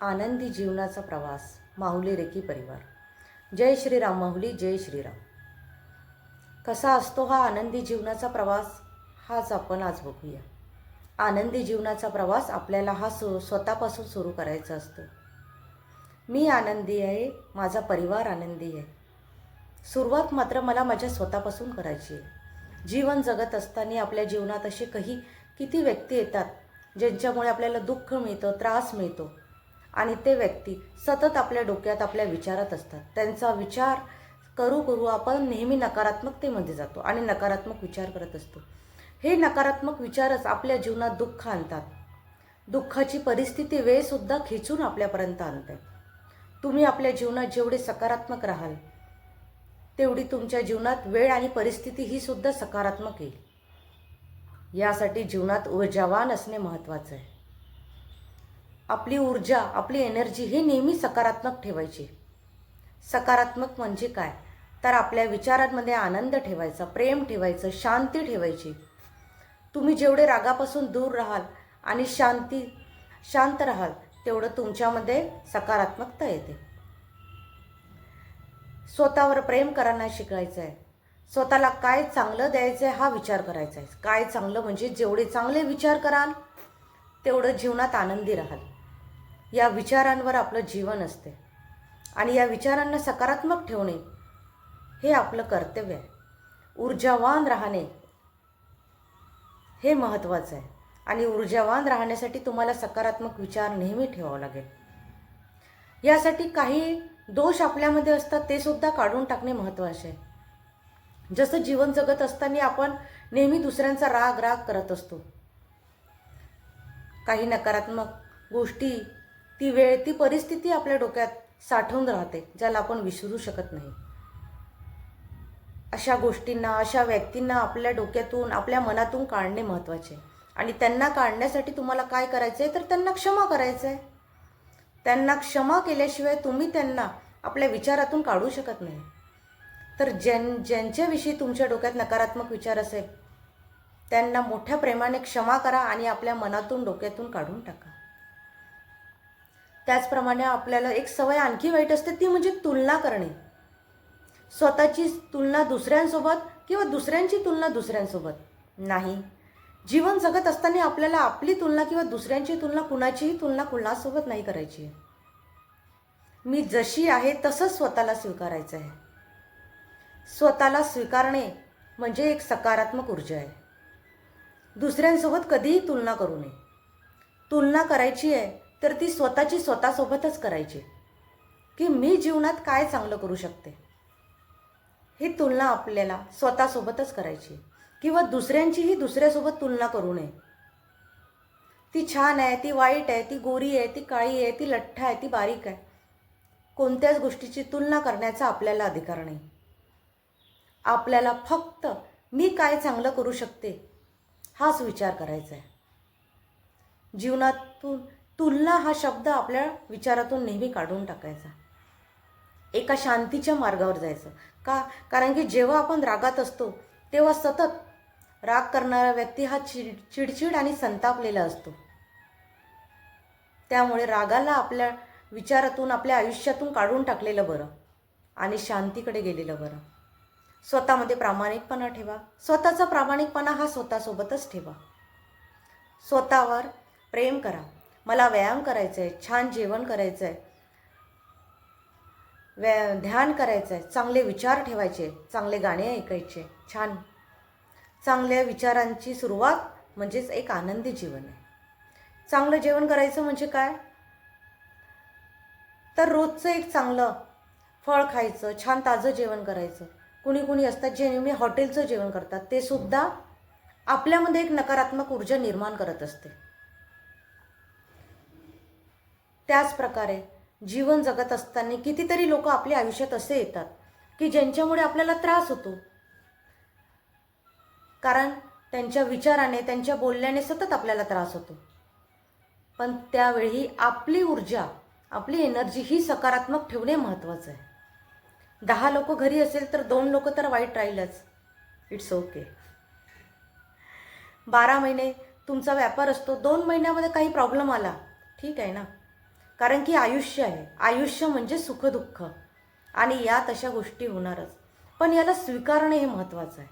आनंदी जीवनाचा प्रवास माहुली रेकी परिवार. जय श्रीराम माहुली जय श्रीराम. कसा असतो हा आनंदी जीवनाचा प्रवास? हाच आपण आज बघूया. आनंदी जीवनाचा प्रवास आपल्याला हा सु स्वतःपासून सुरू करायचा असतो. मी आनंदी आहे माझा परिवार आनंदी आहे. सुरुवात मात्र मला माझ्या स्वतःपासून करायची आहे. जीवन जगत असताना आपल्या जीवनात असे काही किती व्यक्ती येतात ज्यांच्यामुळे आपल्याला दुःख मिळतं त्रास मिळतो. आणि ते व्यक्ती सतत आपल्या डोक्यात आपल्या विचारात असतात. त्यांचा विचार करू करू आपण नेहमी नकारात्मकतेमध्ये जातो आणि नकारात्मक विचार करत असतो. हे नकारात्मक विचारच आपल्या जीवनात दुःख आणतात. दुःखाची परिस्थिती वेळसुद्धा खेचून आपल्यापर्यंत आणतात तुम्ही आपल्या जीवनात जेवढे सकारात्मक राहाल तेवढी तुमच्या जीवनात वेळ आणि परिस्थिती ही सुद्धा सकारात्मक येईल. यासाठी जीवनात ऊर्जावान असणे महत्त्वाचं आहे. आपली ऊर्जा आपली एनर्जी ही नेहमी सकारात्मक ठेवायची. सकारात्मक म्हणजे काय? तर आपल्या विचारांमध्ये आनंद ठेवायचा प्रेम ठेवायचं शांती ठेवायची. तुम्ही जेवढे रागापासून दूर राहाल आणि शांती शांत राहाल तेवढं तुमच्यामध्ये सकारात्मकता येते. स्वतःवर प्रेम करायला शिकायचं आहे स्वतःला काय चांगलं द्यायचं आहे हा विचार करायचा आहे काय चांगलं म्हणजे जेवढे चांगले विचार कराल तेवढं जीवनात आनंदी राहाल. या विचारांवर आपलं जीवन असते. आणि या विचारांना सकारात्मक ठेवणे हे आपलं कर्तव्य आहे. ऊर्जावान राहणे हे महत्त्वाचं आहे. आणि ऊर्जावान राहण्यासाठी तुम्हाला सकारात्मक विचार नेहमी ठेवावं लागेल. यासाठी काही दोष आपल्यामध्ये असतात ते सुद्धा काढून टाकणे महत्त्वाचे आहे. जसं जीवन जगत असताना आपण नेहमी दुसऱ्यांचा राग राग करत असतो. काही नकारात्मक गोष्टी ती वेळ ती परिस्थिती आपल्या डोक्यात साठवून राहते ज्याला आपण विसरू शकत नाही. अशा गोष्टींना अशा व्यक्तींना आपल्या डोक्यातून आपल्या मनातून काढणे महत्त्वाचे आणि त्यांना काढण्यासाठी तुम्हाला काय करायचं आहे तर त्यांना क्षमा करायचं आहे त्यांना क्षमा केल्याशिवाय तुम्ही त्यांना आपल्या विचारातून काढू शकत नाही. तर ज्यां ज्यांच्याविषयी तुमच्या डोक्यात नकारात्मक विचार असेल त्यांना मोठ्या प्रेमाने क्षमा करा आणि आपल्या मनातून डोक्यातून काढून टाका. त्याचप्रमाणे आपल्याला एक सवय आणखी वाईट असते ती म्हणजे तुलना करणे. स्वतःची तुलना दुसऱ्यांसोबत किंवा दुसऱ्यांची तुलना दुसऱ्यांसोबत नाही. जीवन जगत असताना आपल्याला आपली तुलना किंवा दुसऱ्यांची तुलना कुणाचीही तुलना कुणासोबत नाही करायची. आहे मी जशी आहे तसंच स्वतःला स्वीकारायचं आहे. स्वतःला स्वीकारणे म्हणजे एक सकारात्मक ऊर्जा आहे. दुसऱ्यांसोबत कधीही तुलना करू नये. तुलना करायची आहे तर ती स्वतःची स्वतःसोबतच करायची. की मी जीवनात काय चांगलं करू शकते? ही तुलना आपल्याला स्वतःसोबतच करायची. किंवा दुसऱ्यांचीही दुसऱ्यासोबत तुलना करू नये. ती छान आहे ती वाईट आहे ती गोरी आहे ती काळी आहे ती लठ्ठ आहे ती बारीक आहे. कोणत्याच गोष्टीची तुलना करण्याचा आपल्याला अधिकार नाही. आपल्याला फक्त मी काय चांगलं करू शकते हाच विचार करायचा आहे. जीवनातून तुलना हा शब्द आपल्या विचारातून नेहमी काढून टाकायचा. एका शांतीच्या मार्गावर जायचं. का? कारण की जेव्हा आपण रागात असतो तेव्हा सतत राग करणारा व्यक्ती हा चिड चिडचिड आणि संतापलेला असतो. त्यामुळे रागाला आपल्या विचारातून आपल्या आयुष्यातून काढून टाकलेलं बरं आणि शांतीकडे गेलेलं बरं. स्वतःमध्ये प्रामाणिकपणा ठेवा. स्वतःचा प्रामाणिकपणा हा स्वतःसोबतच ठेवा. स्वतःवर प्रेम करा. मला व्यायाम करायचा आहे छान जेवण करायचं आहे व्या ध्यान करायचं आहे चांगले विचार ठेवायचे चांगले गाणे ऐकायचे छान. चांगल्या विचारांची सुरुवात म्हणजेच एक आनंदी जीवन आहे. चांगलं जेवण करायचं म्हणजे काय? तर रोजचं एक चांगलं फळ खायचं छान ताजं जेवण करायचं. कुणी कुणी असतात जे नेहमी हॉटेलचं जेवण करतात ते सुद्धा आपल्यामध्ये एक नकारात्मक ऊर्जा निर्माण करत असते. त्याच प्रकारे जीवन जगत असताना कितीतरी लोक आपल्या आयुष्यात असे येतात की ज्यांच्यामुळे आपल्याला त्रास होतो. कारण त्यांच्या विचाराने त्यांच्या बोलण्याने सतत आपल्याला त्रास होतो. पण त्यावेळी आपली ऊर्जा आपली एनर्जी ही सकारात्मक ठेवणे महत्त्वाचं आहे. दहा लोक घरी असेल तर दोन लोक तर वाईट राहीलच. इट्स ओके बारा महिने तुमचा व्यापार असतो दोन महिन्यामध्ये काही प्रॉब्लेम आला. ठीक आहे ना? कारण की आयुष्य आहे. आयुष्य म्हणजे सुखदुःख. आणि या तशा गोष्टी होणारच. पण याला स्वीकारणे हे महत्त्वाचं आहे.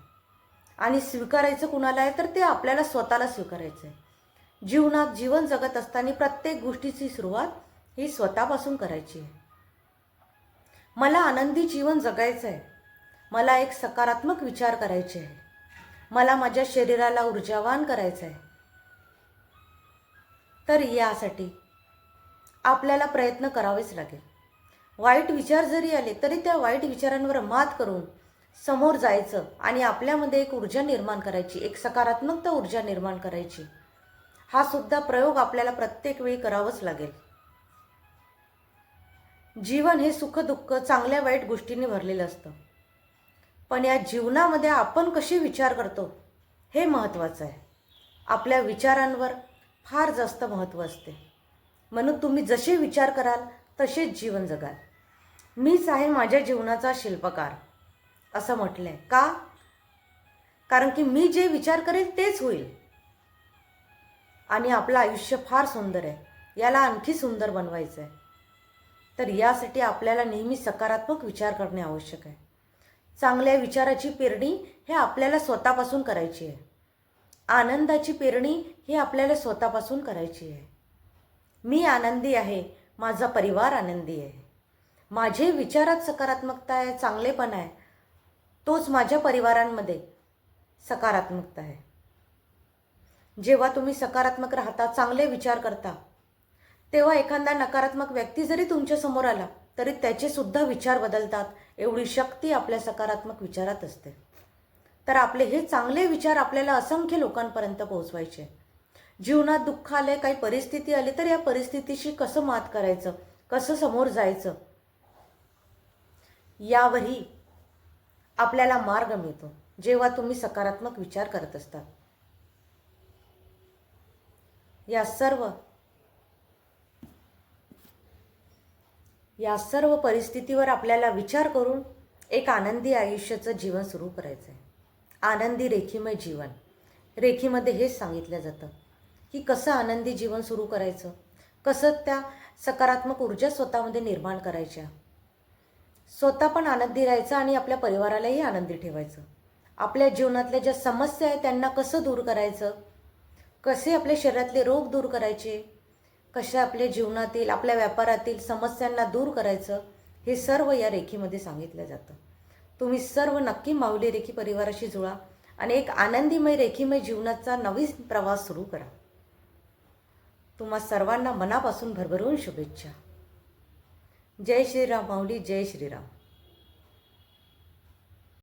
आणि स्वीकारायचं कुणाला आहे तर ते आपल्याला स्वतःला स्वीकारायचं आहे. जीवनात जीवन जगत असताना प्रत्येक गोष्टीची सुरुवात ही स्वतःपासून करायची आहे. मला आनंदी जीवन जगायचं आहे. मला एक सकारात्मक विचार करायचे आहे. मला माझ्या शरीराला ऊर्जावान करायचं आहे. तर यासाठी आपल्याला प्रयत्न करावेच लागेल. वाईट विचार जरी आले तरी त्या वाईट विचारांवर मात करून समोर जायचं आणि आपल्यामध्ये एक ऊर्जा निर्माण करायची एक सकारात्मकता ऊर्जा निर्माण करायची हा सुद्धा प्रयोग आपल्याला प्रत्येक वेळी करावंच लागेल. जीवन हे सुख दुःख चांगल्या वाईट गोष्टींनी भरलेलं असतं. पण या जीवनामध्ये आपण कशी विचार करतो हे महत्त्वाचं आहे. आपल्या विचारांवर फार जास्त महत्त्व असते. म्हणून तुम्ही जसे विचार कराल तसेच जीवन जगाल. मीच आहे माझ्या जीवनाचा शिल्पकार असं म्हटलं आहे का? कारण की मी जे विचार करेल तेच होईल. आणि आपलं आयुष्य फार सुंदर आहे. याला आणखी सुंदर बनवायचं आहे तर यासाठी आपल्याला नेहमी सकारात्मक विचार करणे आवश्यक आहे. चांगल्या विचाराची पेरणी हे आपल्याला स्वतःपासून करायची आहे. आनंदाची पेरणी ही आपल्याला स्वतःपासून करायची आहे. मी आनंदी आहे माझा परिवार आनंदी आहे. माझे विचारात सकारात्मकता आहे चांगलेपण आहे. तोच माझ्या परिवारांमध्ये सकारात्मकता आहे. जेव्हा तुम्ही सकारात्मक राहता चांगले विचार करता तेव्हा एखादा नकारात्मक व्यक्ती जरी तुमच्यासमोर आला तरी त्याचेसुद्धा विचार बदलतात एवढी शक्ती आपल्या सकारात्मक विचारात असते. तर आपले हे चांगले विचार आपल्याला असंख्य लोकांपर्यंत पोहोचवायचे. जीवनात दुःख आले काही परिस्थिती आली तर या परिस्थितीशी कसं मात करायचं? कसं समोर जायचं? यावरही आपल्याला मार्ग मिळतो जेव्हा तुम्ही सकारात्मक विचार करत असता या सर्व या सर्व परिस्थितीवर आपल्याला विचार करून एक आनंदी आयुष्याचं जीवन सुरू करायचं आहे आनंदी रेखीमय जीवन. रेखीमध्ये हेच सांगितलं जातं. की कसं आनंदी जीवन सुरू करायचं? कसं त्या सकारात्मक ऊर्जा स्वतःमध्ये निर्माण करायच्या? स्वतः पण आनंदी राहायचं आणि आपल्या परिवारालाही आनंदी ठेवायचं. आपल्या जीवनातल्या ज्या समस्या आहेत त्यांना कसं दूर करायचं? कसे आपल्या शरीरातले रोग दूर करायचे? कसे आपल्या जीवनातील आपल्या व्यापारातील समस्यांना दूर करायचं? हे सर्व या रेखीमध्ये सांगितलं जातं. तुम्ही सर्व नक्की माऊली रेखी परिवाराशी जुळा आणि एक आनंदीमय रेखीमय जीवनाचा नवीन प्रवास सुरू करा. तुम्हा सर्वांना मनापासून भरभरून शुभेच्छा. जय श्रीराम माऊली जय श्रीराम.